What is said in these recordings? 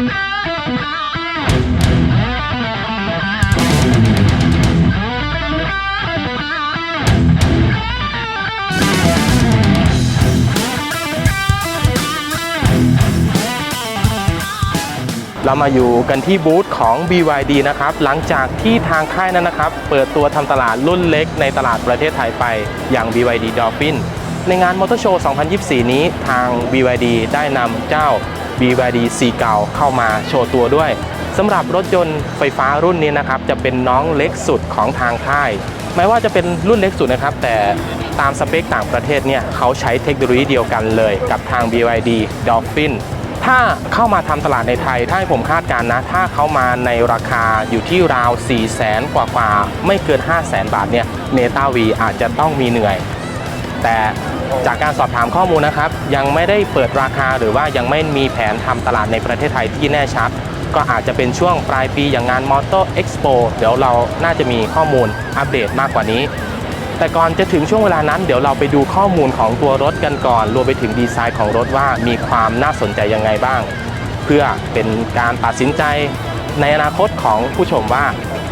เรามาอยู่กันที่บูธของ BYD นะครับ หลังจากที่ทางค่ายนั้นนะครับ เปิดตัวทำตลาดรุ่นเล็กในตลาดประเทศไทยไปอย่าง BYD Dolphin ในงานมอเตอร์โชว์ 2024 นี้ทาง BYD ได้นำเจ้า BYD 4เก่าเข้ามาโชว์ตัวด้วยสำหรับรถยนต์ไฟฟ้ารุ่นนี้นะครับจะเป็นน้องเล็กสุดของทางค่ายแม้ว่าจะเป็นรุ่นเล็กสุดนะครับ แต่ตามสเปคต่างประเทศเนี่ยเขาใช้เทคโนโลยีเดียวกันเลยกับทาง BYD Dolphin ถ้าเข้ามาทำตลาดในไทย ถ้าให้ผมคาดการณ์นะ ถ้าเขามาในราคาอยู่ที่ราว 4 0 0แสนกว่ากว่าๆไม่เกิน 5 0 0แสนบาทเนี่ยเนต้าวีอาจจะต้องมีเหนื่อย แต่จากการสอบถามข้อมูลนะครับ ยังไม่ได้เปิดราคาหรือว่ายังไม่มีแผนทำตลาดในประเทศไทยที่แน่ชัด ก็อาจจะเป็นช่วงปลายปีอย่างงาน Motor Expo เดี๋ยวเราน่าจะมีข้อมูลอัปเดตมากกว่านี้ แต่ก่อนจะถึงช่วงเวลานั้น เดี๋ยวเราไปดูข้อมูลของตัวรถกันก่อน รวมไปถึงดีไซน์ของรถว่ามีความน่าสนใจยังไงบ้าง เพื่อเป็นการตัดสินใจในอนาคตของผู้ชมว่า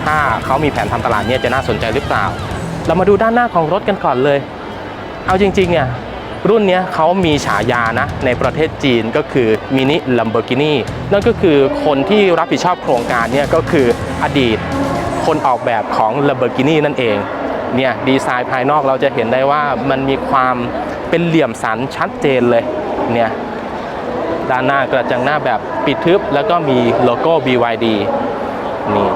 ถ้าเขามีแผนทำตลาดเนี่ยจะน่าสนใจหรือเปล่า เรามาดูด้านหน้าของรถกันก่อนเลย เอาจริงๆเนี่ยรุ่นนี้เขามีฉายานะในประเทศจีนก็คือมินิลัมโบอร์กินีนั่นก็คือคนที่รับผิดชอบโครงการเนี่ยก็คืออดีตคนออกแบบของ Lamborghini นั่นเองเนี่ยดีไซน์ภายนอกเราจะเห็นได้ว่ามันมีความเป็นเหลี่ยมสันชัดเจนเลยเนี่ยด้านหน้ากระจังหน้าแบบปิดทึบ แล้วก็มีโลโก้ BYD นี่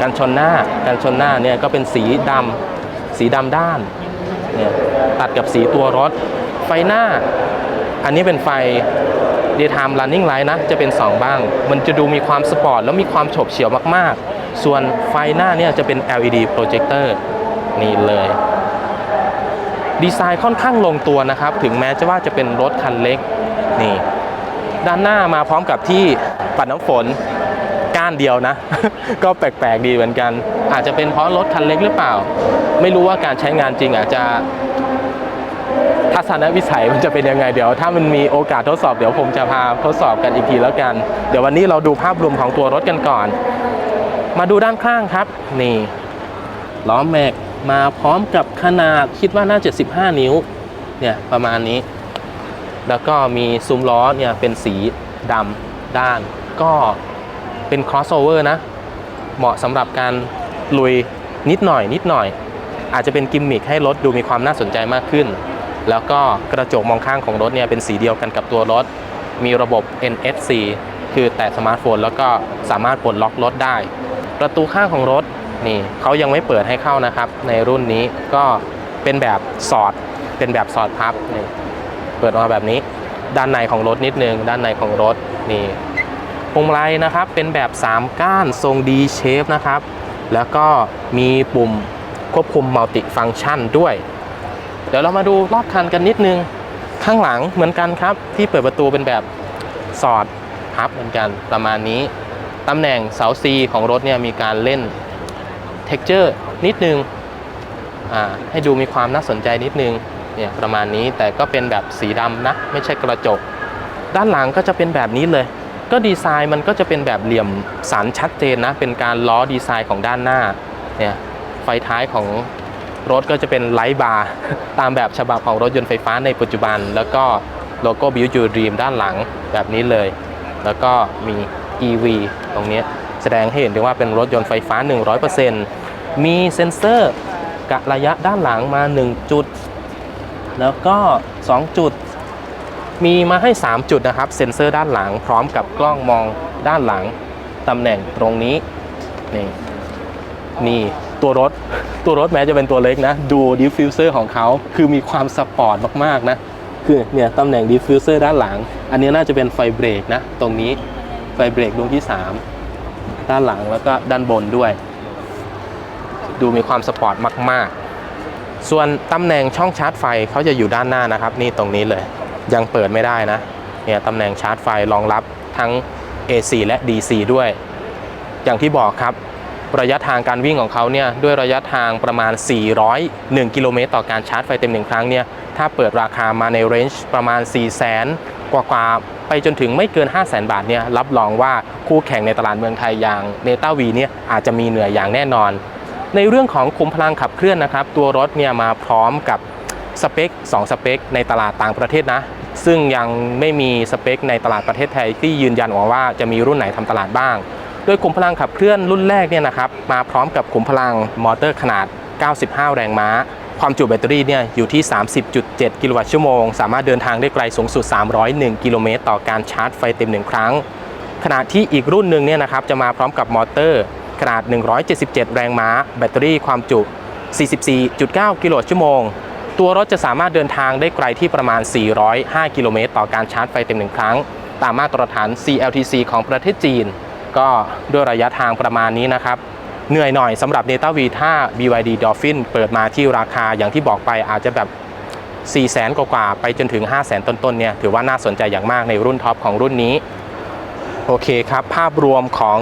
กันชนหน้ากันชนหน้าเนี่ยก็เป็นสีดำสีดำด้าน ตัดกับสีตัวรถ ไฟหน้า อันนี้เป็นไฟ daytime running light นะ จะเป็น 2 บ้าง มันจะดูมีความสปอร์ตแล้วมีความโฉบเฉี่ยวมากๆ ส่วนไฟหน้าเนี่ยจะเป็น LED projector นี่เลย ดีไซน์ค่อนข้างลงตัวนะครับ ถึงแม้จะว่าจะเป็นรถคันเล็ก นี่ ด้านหน้ามาพร้อมกับที่ปัดน้ำฝนก้านเดียวนะ ก็แปลกๆดีเหมือนกัน อาจจะเป็นเพราะรถคันเล็กหรือเปล่า ไม่รู้ว่าการใช้งานจริงอาจจะ ทัศนวิสัยมันจะเป็นยังไงเดี๋ยว ถ้ามันมีโอกาสทดสอบเดี๋ยวผมจะพาทดสอบกันอีกทีแล้วกัน เดี๋ยววันนี้เราดูภาพรวมของตัวรถกันก่อน มาดูด้านข้างครับ นี่ล้อแม็กมาพร้อมกับขนาดคิดว่าน่าจะ15นิ้วเนี่ยประมาณนี้ แล้วก็มีซุ้มล้อเนี่ยเป็นสีดำด้าน ก็เป็น crossover นะ เหมาะสำหรับการลุยนิดหน่อยนิดหน่อย อาจจะเป็นกิมมิคให้รถดูมีความน่าสนใจมากขึ้น แล้วก็กระจกมองข้างของรถเนี่ยเป็นสีเดียวกันกับตัวรถ มีระบบ NFC คือแตะสมาร์ทโฟนแล้วก็สามารถปลดล็อกรถได้ ประตูข้างของรถนี่เขายังไม่เปิดให้เข้านะครับ ในรุ่นนี้ก็เป็นแบบสอด เป็นแบบสอดพับนี่เปิดออกมาแบบนี้ ด้านในของรถนิดนึง ด้านในของรถนี่พวงมาลัยนะครับเป็นแบบ 3 ก้านทรง D shape นะครับ แล้วก็มีปุ่มควบคุมมัลติฟัง c t ชันด้วย เดี๋ยวเรามาดูรอบคันกันนิดนึงข้างหลังเหมือนกันครับ ที่เปิดประตูเป็นแบบสอดพับเหมือนกันประมาณนี้ตำแหน่งเสา C ของรถเนี่ยมีการเล่น texture นิดนึงให้ดูมีความน่าสนใจนิดนึงเนี่ยประมาณนี้แต่ก็เป็นแบบสีดำนะ ไม่ใช่กระจก ด้านหลังก็จะเป็นแบบนี้เลย ก็ดีไซน์มันก็จะเป็นแบบเหลี่ยมสันชัดเจนนะ เป็นการล้อดีไซน์ของด้านหน้าเนี่ยไฟท้ายของ รถก็จะเป็นไลท์บาร์ตามแบบฉบับของรถยนต์ไฟฟ้าในปัจจุบัน แล้วก็โลโก้ Build Your Dream ด้านหลังแบบนี้เลย แล้วก็มี EV ตรงนี้แสดงให้เห็นถึงว่าเป็นรถยนต์ไฟฟ้า 100%มีเซ็นเซอร์กะระยะด้านหลังมา 1 จุด แล้วก็ 2 จุด มีมาให้ 3 จุดนะครับ เซ็นเซอร์ด้านหลังพร้อมกับกล้องมองด้านหลังตำแหน่งตรงนี้ นี่นี่ ตัวรถ ตัวรถแม้จะเป็นตัวเล็กนะ ดูดิฟฟิวเซอร์ของเขาคือมีความสปอร์ตมากๆนะ คือเนี่ยตำแหน่งดิฟฟิวเซอร์ด้านหลัง อันนี้น่าจะเป็นไฟเบรกนะ ตรงนี้ไฟเบรกดวงที่ 3 ด้านหลังแล้วก็ด้านบนด้วย ดูมีความสปอร์ตมาก ๆ ส่วนตำแหน่งช่องชาร์จไฟเขาจะอยู่ด้านหน้านะครับ นี่ตรงนี้เลย ยังเปิดไม่ได้นะเนี่ยตำแหน่งชาร์จไฟรองรับทั้ง AC และ DC ด้วย อย่างที่บอกครับ ระยะทางการวิ่งของเขาเนี่ยด้วยระยะทางประมาณ 401 กิโลเมตรต่อการชาร์จไฟเต็มหนึ่งครั้งเนี่ยถ้าเปิดราคามาในเรนจ์ประมาณ 4 0 0 0 0 0 กว่ากว่าไปจนถึงไม่เกิน 5 0 0 0 0 0 บาทเนี่ยรับรองว่าคู่แข่งในตลาดเมืองไทยอย่างเนต้าวีเนี่ยอาจจะมีเหนื่อยอย่างแน่นอน ในเรื่องของขุมพลังขับเคลื่อนนะครับ ตัวรถเนี่ยมาพร้อมกับสเปค 2 สเปค ในตลาดต่างประเทศนะซึ่งยังไม่มีสเปคในตลาดประเทศไทยที่ยืนยันว่าจะมีรุ่นไหนทำตลาดบ้าง โดยขุมพลังขับเคลื่อนรุ่นแรกเนี่ยนะครับมาพร้อมกับขุมพลังมอเตอร์ขนาด 95 แรงม้า ความจุแบตเตอรี่เนี่ยอยู่ที่ 30.7 กิโลวัตต์ชั่วโมง สามารถเดินทางได้ไกลสูงสุด 301 กิโลเมตรต่อการชาร์จไฟเต็ม 1 ครั้ง ขณะที่อีกรุ่นหนึ่งเนี่ยนะครับจะมาพร้อมกับมอเตอร์ขนาด 177 แรงม้า แบตเตอรี่ความจุ 44.9 กิโลวัตต์ชั่วโมงตัวรถจะสามารถเดินทางได้ไกลที่ประมาณ 405 กิโลเมตรต่อการชาร์จไฟเต็ม1ครั้ง ตามมาตรฐาน CLTC ของประเทศจีน ก็ด้วยระยะทางประมาณนี้นะครับ เหนื่อยหน่อยสำหรับ Neta V ถ้า BYD Dolphin เปิดมาที่ราคาอย่างที่บอกไปอาจจะแบบ 4 0 0แสนกว่าไปจนถึง 5 0 0แสนต้นๆเนี่ยถือว่าน่าสนใจอย่างมากในรุ่นท็อปของรุ่นนี้ โอเคครับ ภาพรวมของ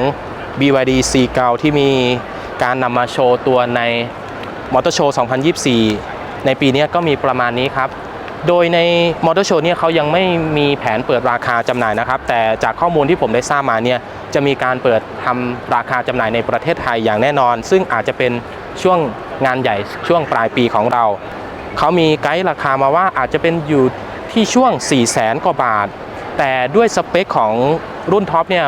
BYD C เกาที่มีการนำมาโชว์ตัวในมอเตอร์โชว์ 2024 ในปีนี้ก็มีประมาณนี้ครับ โดยในมอเตอร์โชว์เนี่ยเขายังไม่มีแผนเปิดราคาจำหน่ายนะครับ แต่จากข้อมูลที่ผมได้ทราบมาเนี่ยจะมีการเปิดทำราคาจำหน่ายในประเทศไทยอย่างแน่นอน ซึ่งอาจจะเป็นช่วงงานใหญ่ช่วงปลายปีของเรา เขามีไกด์ราคามาว่าอาจจะเป็นอยู่ที่ช่วง 4 0 0แสนกว่าบาท แต่ด้วยสเปคของรุ่นท็อปเนี่ย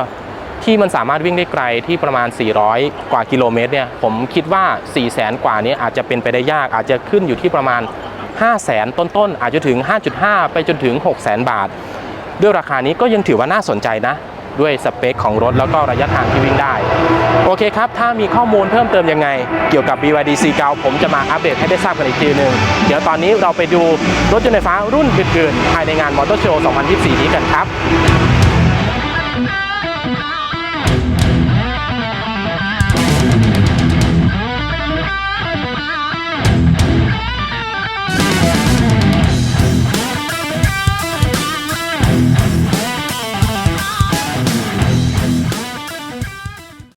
ที่มันสามารถวิ่งได้ไกลที่ประมาณ 400 กว่ากิโลเมตรเนี่ยผมคิดว่า 4 0 0แสนกว่านี้อาจจะเป็นไปได้ยากอาจจะขึ้นอยู่ที่ประมาณ 5 0 0แสนต้นๆ อาจจะถึง 5.5 ไปจนถึง 6 0แสนบาท ด้วยราคานี้ก็ยังถือว่าน่าสนใจนะ ด้วยสเปคของรถแล้วก็ระยะทางที่วิ่งได้ โอเคครับ ถ้ามีข้อมูลเพิ่มเติมยังไง เกี่ยวกับ BYD C9 ผมจะมาอัปเดตให้ได้ทราบกันอีกทีหนึ่งเดี๋ยวตอนนี้เราไปดูรถยนต์ไฟฟ้ารุ่นอื่นๆภายในงานมอเตอร์โชว์ 2024 นี้กันครับ